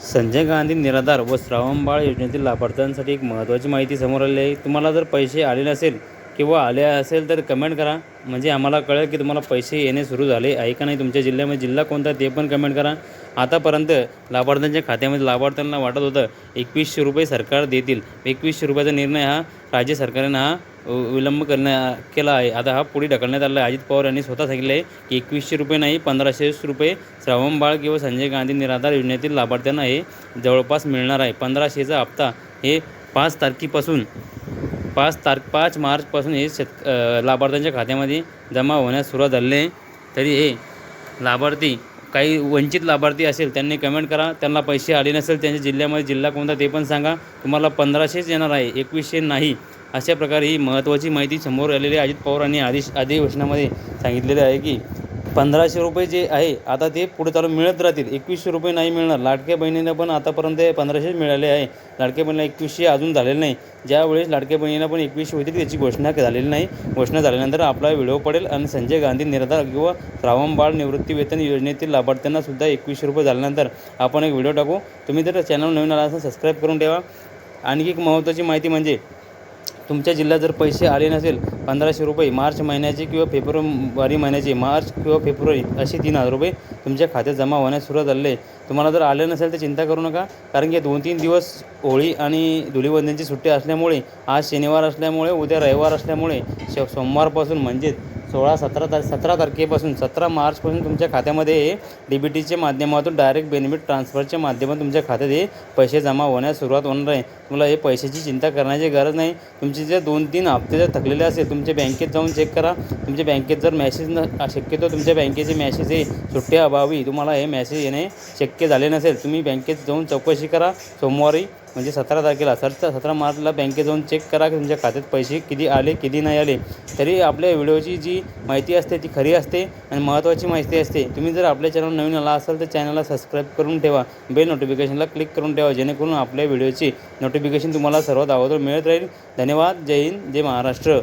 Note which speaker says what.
Speaker 1: संजय गांधी निराधार व श्रावणबाळ योजनेतील लाभार्थ्यांसाठी एक महत्त्वाची माहिती समोर आली आहे. तुम्हाला जर पैसे आले नसेल किंवा आले असेल तर कमेंट करा. म्हणजे आम्हाला कळेल की तुम्हाला पैसे येणे सुरू झाले आहे का नाही तुमच्या जिल्ह्यामध्ये. जिल्हा कोणता आहे ते पण कमेंट करा. आतापर्यंत लाभार्थ्यांच्या खात्यामध्ये लाभार्थ्यांना वाटत होतं एकवीसशे रुपये सरकार देतील. एकवीसशे रुपयाचा निर्णय हा राज्य सरकारने हा विलंब करण्या केला आहे. आता हा पुढे ढकलण्यात आला आहे. अजित पवार यांनी स्वतः सांगितले आहे की एकवीसशे रुपये नाही पंधराशे रुपये श्रावणबाळ किंवा संजय गांधी निराधार योजनेतील लाभार्थ्यांना हे जवळपास मिळणार आहे. पंधराशेचा हप्ता हे पाच तारखेपासून पाच तारख पाच मार्चपासून हे शेत लाभार्थ्यांच्या खात्यामध्ये जमा होण्यास सुरुवात झालेली आहे. तरी हे लाभार्थी काही वंचित लाभार्थी असेल त्यांनी कमेंट करा. त्यांना पैसे आले नसेल त्यांच्या जिल्ह्यामध्ये जिल्हा कोणता ते पण सांगा. तुम्हाला पंधराशेच येणार आहे एकवीसशे नाही. अशा प्रकारे ही महत्त्वाची माहिती समोर आलेली अजित पवारांनी आदेश अधिवेशनामध्ये सांगितलेले आहे की पंधराशे रुपये जे आहे आता ते पुढे चालू मिळत राहतील. एकवीसशे रुपये नाही मिळणार. लाडक्या बहिणींना पण आतापर्यंत पंधराशेच मिळाले आहे. लाडक्या बहिणीला एकवीसशे अजून झालेलं नाही. ज्यावेळेस लाडक्या बहिणीला पण एकवीसशे होतील त्याची घोषणा झालेली नाही. घोषणा झाल्यानंतर आपला व्हिडिओ पडेल आणि संजय गांधी निराधार किंवा श्रावणबाळ बाळ निवृत्तीवेतन योजनेतील लाभार्थ्यांना सुद्धा एकवीसशे रुपये झाल्यानंतर आपण एक व्हिडिओ टाकू. तुम्ही जर चॅनल नवीन आला असेल सबस्क्राईब करून ठेवा. आणखी एक महत्त्वाची माहिती म्हणजे तुमच्या जिल्ह्यात जर पैसे आले नसेल पंधराशे रुपये मार्च महिन्याचे किंवा फेब्रुवारी महिन्याचे मार्च किंवा फेब्रुवारी असे तीन हजार रुपये तुमच्या खात्यात जमा होण्यास सुरुवात झाले तुम्हाला जर आले नसेल तर चिंता करू नका कारण की दोन तीन दिवस होळी आणि धुलीवंदनची सुट्टी असल्यामुळे आज शनिवार असल्यामुळे उद्या रविवार असल्यामुळे श सोमवारपासून म्हणजेच सोळा सतरा तार सतरा तारखेपासून सतरा मार्चपासून तुमच्या खात्यामध्ये हे डी बी टीच्या माध्यमातून डायरेक्ट बेनिफिट ट्रान्सफरच्या माध्यमातून तुमच्या खात्यात हे पैसे जमा होण्यास सुरुवात होणार आहे. तुम्हाला हे पैशाची चिंता करण्याची गरज नाही. तुमचे जे दोन तीन हप्ते जर थकलेले असेल तुमच्या बँकेत जाऊन चेक करा. तुमच्या बँकेत जर मॅसेज न शक्यतो तुमच्या बँकेचे मॅसेज हे सुट्ट्या अभावी तुम्हाला हे मॅसेज येणे शक्य झाले नसेल तुम्ही बँकेत जाऊन चौकशी करा. सोमवारी म्हणजे सतरा तारखेला सर सतरा मार्चला बँकेत जाऊन चेक करा की तुमच्या खात्यात पैसे किती आले किती नाही आले. तरी आपल्या व्हिडिओची जी माहिती असते ती खरी असते आणि महत्त्वाची माहिती असते. तुम्ही जर आपल्या चॅनल नवीन आला असाल तर चॅनलला सबस्क्राईब करून ठेवा. बेल नोटिफिकेशनला क्लिक करून ठेवा जेणेकरून आपल्या व्हिडिओची नोटिफिकेशन तुम्हाला सर्वात अगोदर मिळत राहील. धन्यवाद. जय हिंद. जय महाराष्ट्र.